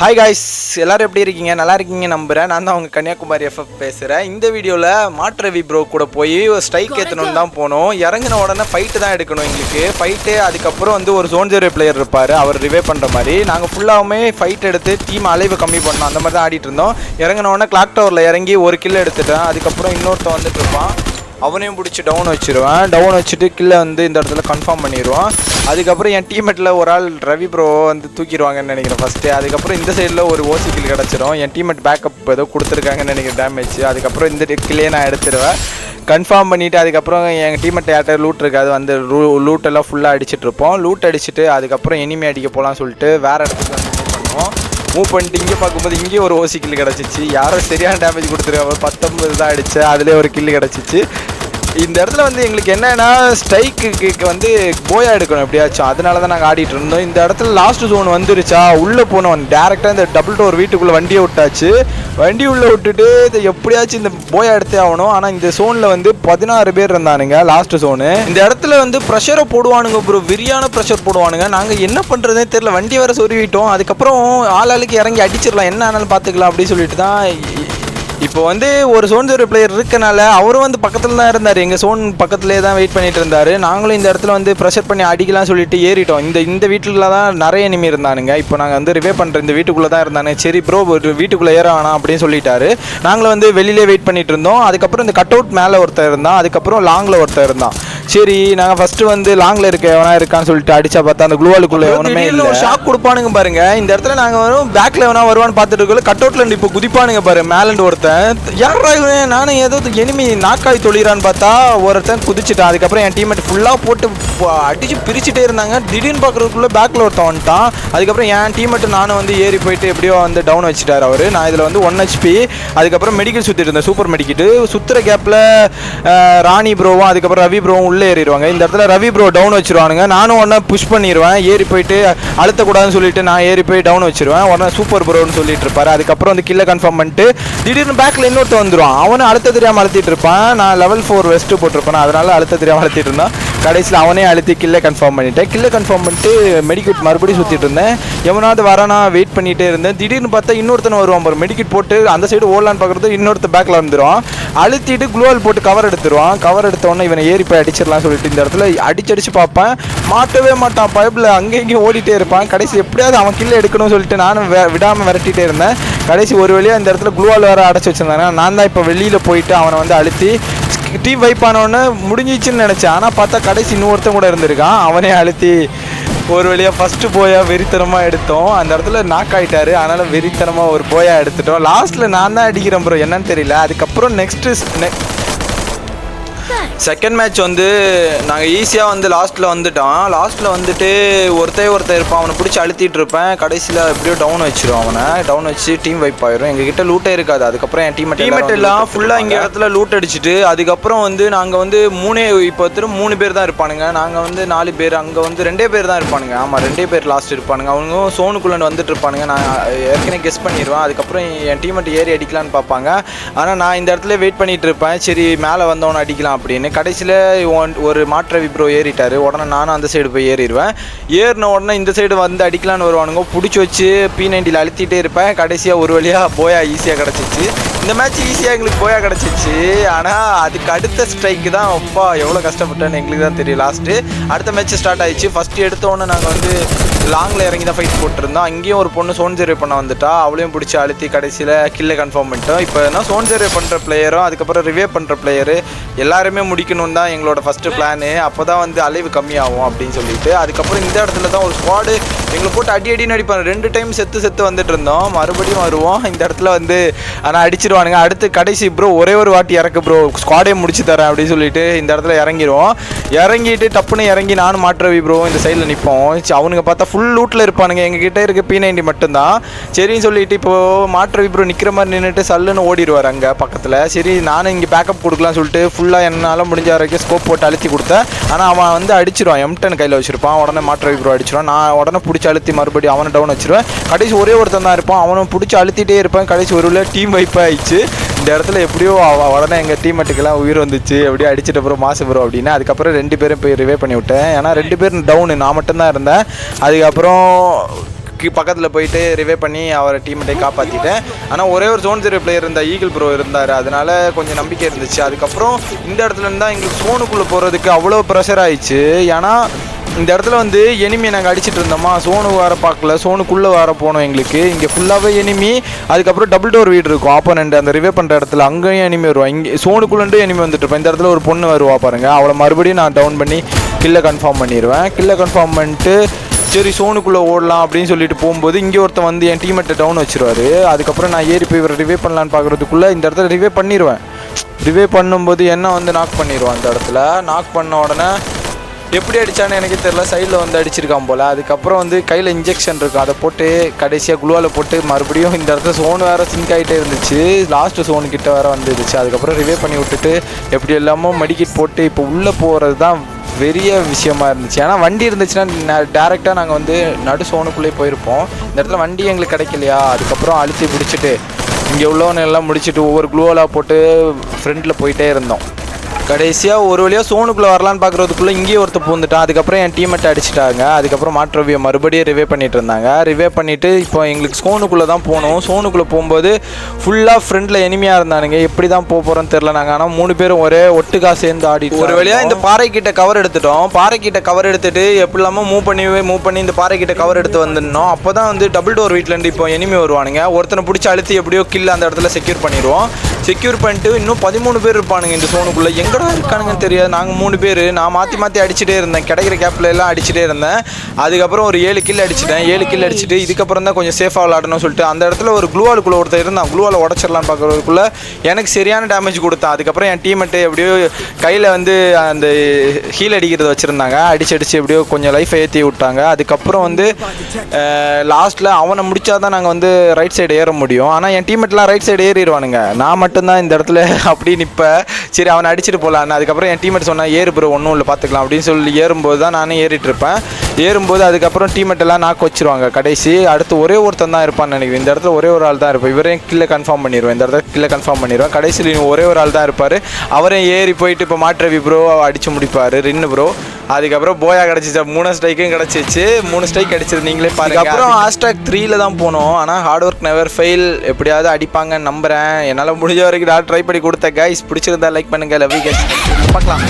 Hi guys எல்லாரும் எப்படி இருக்கீங்க? நல்லா இருக்கீங்க நம்புறேன். நான் தான் உங்கள் கன்னியாகுமரி எஃப்எஃப் பேசுகிறேன் இந்த வீடியோவில் மாற்றவி ப்ரோ கூட போய் ஸ்ட்ரைக் ஏற்றணும்னு தான் போனோம். இறங்கின உடனே ஃபைட்டு தான் எடுக்கணும் எங்களுக்கு. ஃபைட்டு அதுக்கப்புறம் வந்து ஒரு ஜோன் ஜீரோ பிளேயர் இருப்பார். அவர் ரிவே பண்ணுற மாதிரி. நாங்கள் ஃபுல்லாகவுமே ஃபைட் எடுத்து டீம் அலைவு கம்மி பண்ணோம். அந்த மாதிரி தான் ஆடிட்டு இருந்தோம். இறங்கின உடனே கிளாக் டவரில் இறங்கி ஒரு கில் எடுத்துட்டேன். அதுக்கப்புறம் இன்னொருத்தன் வந்துட்டு இருப்பான். அவனையும் பிடிச்சி டவுன் வச்சிருவேன். டவுன் வச்சுட்டு கீழே வந்து இந்த இடத்துல கன்ஃபார்ம் பண்ணிடுவான் அதுக்கப்புறம் என் டீம்மேட்டில் ஒரு ஆள் ரவி ப்ரோ வந்து தூக்கிடுவாங்கன்னு நினைக்கிறேன் ஃபஸ்ட்டு அதுக்கப்புறம் இந்த சைடில் ஒரு ஓசி கில் கிடச்சிரும். என் டீம்மேட் பேக்கப் ஏதோ கொடுத்துருக்காங்கன்னு நினைக்கிறேன் டேமேஜ் அதுக்கப்புறம் இந்த கில்லையே நான் எடுத்துருவேன். கன்ஃபார்ம் பண்ணிவிட்டு அதுக்கப்புறம் எங்கள் டீம்மேட் யார்கிட்ட லூட் இருக்காது வந்து லூ லூட்டெல்லாம் ஃபுல்லாக அடிச்சிட்டு இருப்போம். லூட் அடிச்சுட்டு அதுக்கப்புறம் இனிமே அடிக்க போகலான்னு சொல்லிட்டு வேறு இடத்துக்கு வந்து பண்ணுவோம். மூவ் பண்ணிட்டு இங்கே பார்க்கும்போது இங்கேயும் ஒரு ஓசி கில் கிடச்சிச்சு. யாரோ சரியான டேமேஜ் கொடுத்துருக்காங்க. பத்தொம்பது தான் அடித்தேன் அதுலேயே ஒரு கில் கிடச்சிச்சு. இந்த இடத்துல வந்து எங்களுக்கு என்னன்னா ஸ்ட்ரைக்கு வந்து போயா எடுக்கணும் எப்படியாச்சும். அதனால தான் நாங்கள் ஆடிட்டு இருந்தோம். இந்த இடத்துல லாஸ்ட் ஜோன் வந்துருச்சா? உள்ளே போனோம் டேரெக்டாக இந்த டபுள் டோர் வீட்டுக்குள்ளே வண்டியை விட்டாச்சு. வண்டி உள்ளே விட்டுட்டு இது எப்படியாச்சும் இந்த போயா எடுத்தே ஆகணும். ஆனால் இந்த ஜோனில் வந்து பதினாறு பேர் இருந்தானுங்க லாஸ்ட் சோனு இந்த இடத்துல வந்து ப்ரெஷரை போடுவானுங்க ப்ரோ விரியான ப்ரெஷர் போடுவானுங்க. நாங்கள் என்ன பண்ணுறதுனே தெரியல. வண்டி வேற சொருவிட்டோம் அதுக்கப்புறம் ஆளாளுக்கு இறங்கி அடிச்சிடலாம். என்ன ஆனாலும் பார்த்துக்கலாம் அப்படின்னு சொல்லிட்டு தான் இப்போ வந்து ஒரு சோன் ஜீரோ பிளேயர் இருக்கனால அவரும் வந்து பக்கத்தில் தான் இருந்தார். எங்கள் சோன் பக்கத்துலேயே தான் வெயிட் பண்ணிட்டு இருந்தார். நாங்களும் இந்த இடத்துல வந்து ப்ரெஷர் பண்ணி அடிக்கலாம் சொல்லிட்டு ஏறிட்டோம். இந்த இந்த வீட்டில் தான் நிறைய எனிமி இருந்தானுங்க. இப்போ நாங்கள் வந்து ரிவே பண்ணுற இந்த வீட்டுக்குள்ளே தான் இருந்தானே. சரி ப்ரோ ஒரு வீட்டுக்குள்ளே ஏற வேணாம் அப்படின்னு சொல்லிட்டாரு. நாங்களும் வந்து வெளியிலே வெயிட் பண்ணிட்டு இருந்தோம். அதுக்கப்புறம் இந்த கட் அவுட் மேலே ஒருத்தர் இருந்தான். அதுக்கப்புறம் லாங்கில் ஒருத்தர் இருந்தான். சரி நாங்கள் ஃபஸ்ட்டு வந்து லாங்கில் இருக்க எவனா இருக்கான்னு சொல்லிட்டு அடிச்சா பார்த்தா அந்த குளுவாலுக்குள்ளே எவனுமே இல்லை. ஷாக் கொடுப்பானுங்க பாருங்க. இந்த இடத்துல நாங்கள் வரும் பேக்கில் எவனா வருவான்னு பார்த்துட்டு இருக்கோம் கட் அவுட்ல இப்போ குதிப்பானுங்க பாரு. மேலண்ட் ஒருத்தன் யாரா இவன்? நானும் ஏதோ எனிமி நாக்காய் தொழிறான்னு பார்த்தா ஒருத்தன் குதிச்சுட்டான். அதுக்கப்புறம் என் டீம்மேட் ஃபுல்லாக போட்டு அடித்து பிரிச்சுட்டே இருந்தாங்க. திடீர்னு பார்க்குறதுக்குள்ளே பேக்கில் ஒருத்தன் வந்துட்டான். அதுக்கப்புறம் என் டீம்மேட்டு நானும் வந்து ஏறி போயிட்டு எப்படியோ வந்து டவுன் வச்சுட்டார் அவர். நான் இதில் வந்து ஒன் ஹெச்பி அதுக்கப்புறம் மெடிக்கல் சுற்றிட்டு இருந்தேன். சூப்பர் மெடிக்கிட்டு சுற்றுற கேப்பில் ராணி ப்ரோவும் அதுக்கப்புறம் ரவி ப்ரோவும் உள்ளே ஏறிடுவாங்க. இந்த இடத்துல ரவி ப்ரோ டவுன் வச்சிருவானுங்க. நானும் உடனே புஷ் பண்ணிடுவேன் ஏறி போயிட்டு அழுத்தக்கூடாதுன்னு சொல்லிட்டு நான் ஏறி போய் டவுன் வச்சிருவேன். உடனே சூப்பர் ப்ரோன்னு சொல்லிட்டு இருப்பாரு. அதுக்கப்புறம் வந்து கில்லை கன்ஃபார்ம் பண்ணிட்டு திடீர்னு பேக்கில் இன்னொருத்த வந்துடுவான் அவனும் அழுத்த தெரியாமல் அழுத்திட்டு இருப்பான். நான் லெவல் ஃபோர் வெஸ்ட்டு போட்டிருப்பேன் அதனால அழுத்த தெரியாமல் அழுத்திட்டு இருந்தான். கடைசியில் அவனே அழுத்தி கில்லை கன்ஃபார்ம் பண்ணிட்டேன். கில்லை கன்ஃபார்ம் பண்ணிட்டு மெடிக்கிட் மறுபடியும் சுற்றிட்டு இருந்தேன். எவனாவது வரானா வெயிட் பண்ணிகிட்டே இருந்தேன். திடீர்னு பார்த்தா இன்னொருத்தன வருவான் பாரு. மெடிக்கிட் போட்டு அந்த சைடு ஓடலான்னு பார்க்குறது இன்னொருத்த பேக்கில் வந்துடுவான் அழுத்திட்டு குளோவல் போட்டு கவர் எடுத்துருவான். கவர் எடுத்தோடனே இவனை ஏறி போய் அடிச்சிடலாம் சொல்லிட்டு இந்த இடத்துல அடிச்சு அடிச்சு பார்ப்பேன். மாட்டவே மாட்டான். பைப்பில் அங்கே இங்கேயும் ஓடிட்டே இருப்பான். கடைசி எப்படியாவது அவன் கில்ல எடுக்கணும்னு சொல்லிட்டு நானும் விடாமல் விரட்டிகிட்டே இருந்தேன். கடைசி ஒரு வழியாக இந்த இடத்துல குளுவால் வேறு அடைச்சி வச்சுருந்தாங்க. நான் தான் இப்போ வெளியில் போயிட்டு அவனை வந்து அழுத்தி டீம் வைப் ஆனவொடனே முடிஞ்சிச்சுன்னு நினச்சேன். ஆனால் பார்த்தா கடைசி இன்னொருத்தன் கூட இருந்திருக்கான். அவனே அழுத்தி ஒரு வழியாக ஃபஸ்ட்டு போயா வெறித்தனமாக எடுத்தோம். அந்த இடத்துல நாக் ஆகிட்டாரு அதனால் வெறித்தனமாக ஒரு போயா எடுத்துட்டோம். லாஸ்ட்டில் நான் தான் அடிக்கிறேன் ப்ரோ என்னன்னு தெரியல. அதுக்கப்புறம் நெக்ஸ்ட்டு செகண்ட் மேட்ச் வந்து நாங்கள் ஈஸியாக வந்து லாஸ்ட்டில் வந்துட்டோம் லாஸ்ட்டில் வந்துட்டு ஒருத்தன் ஒருத்தன் இருப்பான். அவனை பிடிச்சி அழுத்திட்டு இருப்பேன். கடைசியில் எப்படியோ டவுன் வச்சிரும் அவனை. டவுன் வச்சு டீம் வைப் ஆயிரும். எங்ககிட்ட லூட்டே இருக்காது. அதுக்கப்புறம் என் டீம் டீமெட் எல்லாம் ஃபுல்லாக இங்கே இடத்துல லூட் அடிச்சுட்டு அதுக்கப்புறம் வந்து நாங்கள் வந்து மூணே இப்போ திரும்ப மூணு பேர் தான் இருப்பானுங்க. நாங்கள் வந்து நாலு பேர் அங்கே வந்து ரெண்டே பேர் தான் இருப்பானுங்க. ஆமாம் ரெண்டே பேர் லாஸ்ட் இருப்பானுங்க. அவங்க சோனுக்குள்ளே வந்துட்டு இருப்பானுங்க. நான் ஏற்கனவே கெஸ் பண்ணிடுவேன் அதுக்கப்புறம் என் டீமெட் ஏறி அடிக்கலான்னு பார்ப்பாங்க. ஆனால் நான் இந்த இடத்துல வெயிட் பண்ணிட்டு இருப்பேன். சரி மேலே வந்தவனை அடிக்கலாம். அப்படின்னு. கடைசியில் ஒரு மாற்ற விப்ரோ ஏறிட்டார். உடனே நானும் அந்த சைடு போய் ஏறிடுவேன் ஏறின உடனே இந்த சைடு வந்து அடிக்கலான்னு வருவானுங்க. பிடிச்சி வச்சு பி நைன்டியில் அழுத்திட்டே இருப்பேன். கடைசியாக ஒரு வழியாக போயா ஈஸியாக கிடச்சிச்சு. இந்த மேட்ச் ஈஸியாக எங்களுக்கு போயா கிடச்சிச்சு. ஆனால் அதுக்கு அடுத்த ஸ்ட்ரைக்கு தான் அப்பா எவ்வளோ கஷ்டப்பட்டேன்னு எங்களுக்கு தான் தெரியும். லாஸ்ட்டு அடுத்த மேட்ச் ஸ்டார்ட் ஆயிடுச்சு. ஃபஸ்ட்டு எடுத்த உடனே நாங்கள் வந்து லாங்கில் இறங்கி தான் ஃபைட் போட்டிருந்தோம் அங்கேயும் ஒரு பொண்ணு சோன் ஜெரே பண்ண வந்துட்டா. அவளையும் பிடிச்சி அழுத்தி கடைசியில் கில்லை கன்ஃபார்ம் பண்ணிட்டோம். இப்போ என்ன? சோன் ஜெரே பண்ணுற பிளேயரும் அதுக்கப்புறம் ரிவே பண்ணுற பிளேயரு எல்லாருமே முடிக்கணும் தான் எங்களோட ஃபஸ்ட்டு பிளானு அப்போ தான் வந்து அலைவு கம்மியாகும் அப்படின்னு சொல்லிட்டு அதுக்கப்புறம் இந்த இடத்துல தான் ஒரு ஸ்குவாடு எங்களை போட்டு அடி அடின்னு அடிப்பாங்க. ரெண்டு டைம் செத்து செத்து வந்துட்டு இருந்தோம். மறுபடியும் வருவோம். இந்த இடத்துல வந்து ஆனால் அடிச்சிருவானுங்க. அடுத்து கடைசி ப்ரோ ஒரே ஒரு வாட்டி இறக்கு ப்ரோ ஸ்குவாடே முடிச்சு தரேன் அப்படின்னு சொல்லிட்டு இந்த இடத்துல இறங்கிடுவோம் இறங்கிட்டு டப்புன்னு இறங்கி நானும் மாற்றவி ப்ரோ இந்த சைடில் நிற்போம் அவனுங்க பார்த்தா ஃபுல் லூட்டில் இருப்பானுங்க. எங்ககிட்ட இருக்க பி நைன்டி மட்டும்தான். சரின்னு சொல்லிட்டு இப்போ மாற்றவி ப்ரோ நிற்கிற மாதிரி நின்றுட்டு சல்லுன்னு ஓடிடுவார் அங்கே பக்கத்தில். சரி நானும் இங்கே பேக்கப் கொடுக்கலாம்னு சொல்லிட்டு ஃபுல்லாக என்னால் முடிஞ்ச வரைக்கும் ஸ்கோப் போட்டு அழுத்தி கொடுத்தேன். ஆனால் அவன் வந்து அடிச்சிருவான். எம்டன் கையில் வச்சுருப்பான். உடனே மாற்றவி ப்ரோ அடிச்சிருவான். நான் உடனே பிடிச்சி பிடிச்சி அழுத்தி மறுபடியும் அவனை டவுன் வச்சிருவேன். கடைசி ஒரே ஒருத்தன் தான் இருப்பான். அவனை பிடிச்சி அழுத்திட்டே இருப்பான். கடைசி ஒரு உள்ள டீம் வைப் ஆயிடுச்சு. இந்த இடத்துல எப்படியோ உடனே எங்கள் டீம்மேட்டுக்கெல்லாம் உயிர் வந்துச்சு. எப்படியோ அடிச்சிட்ட அப்புறம் மாசு ப்ரோ அப்படின்னு. அதுக்கப்புறம் ரெண்டு பேரும் போய் ரிவே பண்ணி விட்டேன். ஏன்னா ரெண்டு பேரும் டவுனு நான் மட்டும்தான் இருந்தேன். அதுக்கப்புறம் பக்கத்தில் போயிட்டு ரிவே பண்ணி அவரை டீம்கிட்டே காப்பாற்றிட்டேன் ஆனால் ஒரே ஒரு ஜோன் ஜீரோ பிளேயர் இருந்தால் ஈகிள் ப்ரோ இருந்தார். அதனால கொஞ்சம் நம்பிக்கை இருந்துச்சு. அதுக்கப்புறம் இந்த இடத்துல இருந்தால் எங்களுக்கு ஃபோனுக்குள்ளே போகிறதுக்கு அவ்வளோ ப்ரெஷர் ஆயிடுச்சு. ஏன்னா இந்த இடத்துல வந்து எனிமி நாங்கள் அடிச்சிட்டு இருந்தோமா? சோனு வர பார்க்கல. சோனுக்குள்ளே வர போனோம் எங்களுக்கு. இங்கே ஃபுல்லாகவே எனிமி அதுக்கப்புறம் டபுள் டோர் வீடு இருக்கும். ஆப்போனண்ட் அந்த ரிவே பண்ணுற இடத்துல அங்கேயும் எனிமி வருவா. இங்கே சோனுக்குள்ளே எனிமி வந்துட்டு இருப்பேன் இந்த இடத்துல ஒரு பொண்ணு வருவா பாருங்கள் அவளை மறுபடியும் நான் டவுன் பண்ணி கில்லை கன்ஃபார்ம் பண்ணிடுவேன் கில்லை கன்ஃபார்ம் பண்ணிட்டு சரி சோனுக்குள்ளே ஓடலாம் அப்படின்னு சொல்லிட்டு போகும்போது இங்கே ஒருத்தன் வந்து என் டீமெட்டை டவுன் வச்சிருவாரு. அதுக்கப்புறம் நான் ஏறி போய் இவரை ரிவே பண்ணலான்னு பார்க்குறதுக்குள்ளே இந்த இடத்துல ரிவே பண்ணிடுவேன் ரிவே பண்ணும்போது என்ன வந்து நாக் பண்ணிடுவான் அந்த இடத்துல? நாக் பண்ண உடனே எப்படி அடிச்சான்னு எனக்கு தெரியல. சைடில் வந்து அடிச்சிருக்கான் போல். அதுக்கப்புறம் வந்து கையில் இன்ஜெக்ஷன் இருக்கும் அதை போட்டு கடைசியாக குளுவாவில் போட்டு மறுபடியும் இந்த இடத்துல சோன் வேறு சிங்க் ஆகிட்டே இருந்துச்சு. லாஸ்ட்டு சோனு கிட்ட வேறு வந்துருச்சு. அதுக்கப்புறம் ரிவே பண்ணி விட்டுட்டு எப்படி எல்லாமோ மெடிக்கிட் போட்டு இப்போ உள்ளே போகிறது தான் பெரிய விஷயமா இருந்துச்சு. ஏன்னா வண்டி இருந்துச்சுன்னா டேரெக்டாக நாங்கள் வந்து நடு சோனுக்குள்ளே போயிருப்போம். இந்த இடத்துல வண்டி எங்களுக்கு கிடைக்கலையா? அதுக்கப்புறம் அழுத்தி பிடிச்சிட்டு இங்கே உள்ளவனை எல்லாம் முடிச்சுட்டு ஒவ்வொரு குளோவலாக போட்டு ஃப்ரெண்டில் போயிட்டே இருந்தோம். கடைசியாக ஒரு வழியாக சோனுக்குள்ளே வரலான்னு பார்க்குறதுக்குள்ளே இங்கேயே ஒருத்தர் பூந்துட்டான் அதுக்கப்புறம் என் டீமெட்டை அடிச்சிட்டாங்க. அதுக்கப்புறம் மாற்றவியை மறுபடியும் ரிவே பண்ணிட்டு இருந்தாங்க. ரிவே பண்ணிவிட்டு இப்போ எங்களுக்கு சோனுக்குள்ளே தான் போகணும். சோனுக்குள்ளே போகும்போது ஃபுல்லாக ஃப்ரண்டில் எனிமையாக இருந்தானுங்க. எப்படி தான் போக போகிறோன்னு தெரில நாங்கள் ஆனால் மூணு பேரும் ஒரே ஒட்டுக்கா சேர்ந்து ஆடி ஒரு வழியாக இந்த பாறை கிட்ட கவர் எடுத்துட்டோம். பாறை கிட்ட கவர் எடுத்துட்டு எப்படி இல்லாமல் மூவ் பண்ணி மூவ் பண்ணி இந்த பாறை கிட்ட கவர் எடுத்து வந்துடணும். அப்போ தான் வந்து டபுள் டோர் வீட்டிலேருந்து இப்போ எனிமி வருவானுங்க. ஒருத்தனை பிடிச்சி அழுத்தி எப்படியோ கில்ல அந்த இடத்துல செக்யூர் பண்ணிடுவோம். செக்யூர் பண்ணிட்டு இன்னும் பதிமூணு பேர் இருப்பானுங்க இந்த சோனுக்குள்ளே எங்கடா இருக்கானுங்கன்னு தெரியாது. நாங்கள் மூணு பேர். நான் மாற்றி மாற்றி அடிச்சுட்டே இருந்தேன். கிடைக்கிற கேப்பில் எல்லாம் அடிச்சுட்டே இருந்தேன். அதுக்கப்புறம் ஒரு ஏழு கில் அடிச்சிட்டேன். ஏழு கில் அடிச்சுட்டு இதுக்கப்புறம் தான் கொஞ்சம் சேஃபாக விளாடணும்னு சொல்லிட்டு அந்த இடத்துல ஒரு குளூவாலுக்குள்ளே ஒருத்தர் இருந்தான். குளூவால் உடச்சிடலான்னு பார்க்குறதுக்குள்ளே எனக்கு சரியான டேமேஜ் கொடுத்தான். அதுக்கப்புறம் என் டீமெட்டு எப்படியோ கையில் வந்து அந்த ஹீல் அடிக்கிறத வச்சுருந்தாங்க. அடிச்சு அடிச்சு எப்படியோ கொஞ்சம் லைஃப்பை ஏற்றி விட்டாங்க. அதுக்கப்புறம் வந்து லாஸ்ட்டில் அவனை முடிச்சா தான் நாங்கள் வந்து ரைட் சைடு ஏற முடியும். ஆனால் என் டீமெட்லாம் ரைட் சைடு ஏறிடுவானுங்க. நான் மட்டும்தான் இந்த இடத்துல அப்படி நிற்பேன் சரி அவனை அடிச்சிட்டு போகலான்னு அதுக்கப்புறம் என் டீமெட் சொன்னால் ஏறு ப்ரோ ஒன்றும் இல்லை பார்த்துக்கலாம் அப்படின்னு சொல்லி ஏறும்போது தான் நானும் ஏறிட்டு இருப்பேன். ஏறும்போது அதுக்கப்புறம் டீமெட் எல்லாம் நாக்கு வச்சிருவாங்க. கடைசி அடுத்து ஒரே ஒருத்தன் தான் இருப்பான்னு நினைக்கிறேன். இந்த இடத்துல ஒரே ஒரு ஆள் தான் இருப்பேன். இவரையும் கில்ல கன்ஃபார்ம் பண்ணிடுவேன் இந்த இடத்துல கில்ல கன்ஃபார்ம் பண்ணிடுவேன் கடைசியில் ஒரே ஒரு ஆள் தான் இருப்பார். அவரே ஏறி போயிட்டு இப்போ மாற்றவி ப்ரோ அடிச்சு முடிப்பார். ரின்னு ப்ரோ அதுக்கப்புறம் போயா கிடச்சிச்சு. மூணு ஸ்ட்ரைக்கும் கிடச்சிச்சு. மூணு ஸ்ட்ரைக் அடிச்சது நீங்களே பாருங்க. அப்புறம் ஹாஸ்டாக் த்ரீல தான் போனோம். ஆனால் ஹார்ட் ஒர்க் நெவர் ஃபெயில் எப்படியாவது அடிப்பாங்கன்னு நம்புகிறேன் என்னால் முடிஞ்ச வரைக்கும் நான் ட்ரை பண்ணி கொடுத்த கைஸ் பிடிச்சிருந்தா லைக் பண்ணுங்க. லவ் கைஸ் பார்க்கலாம்.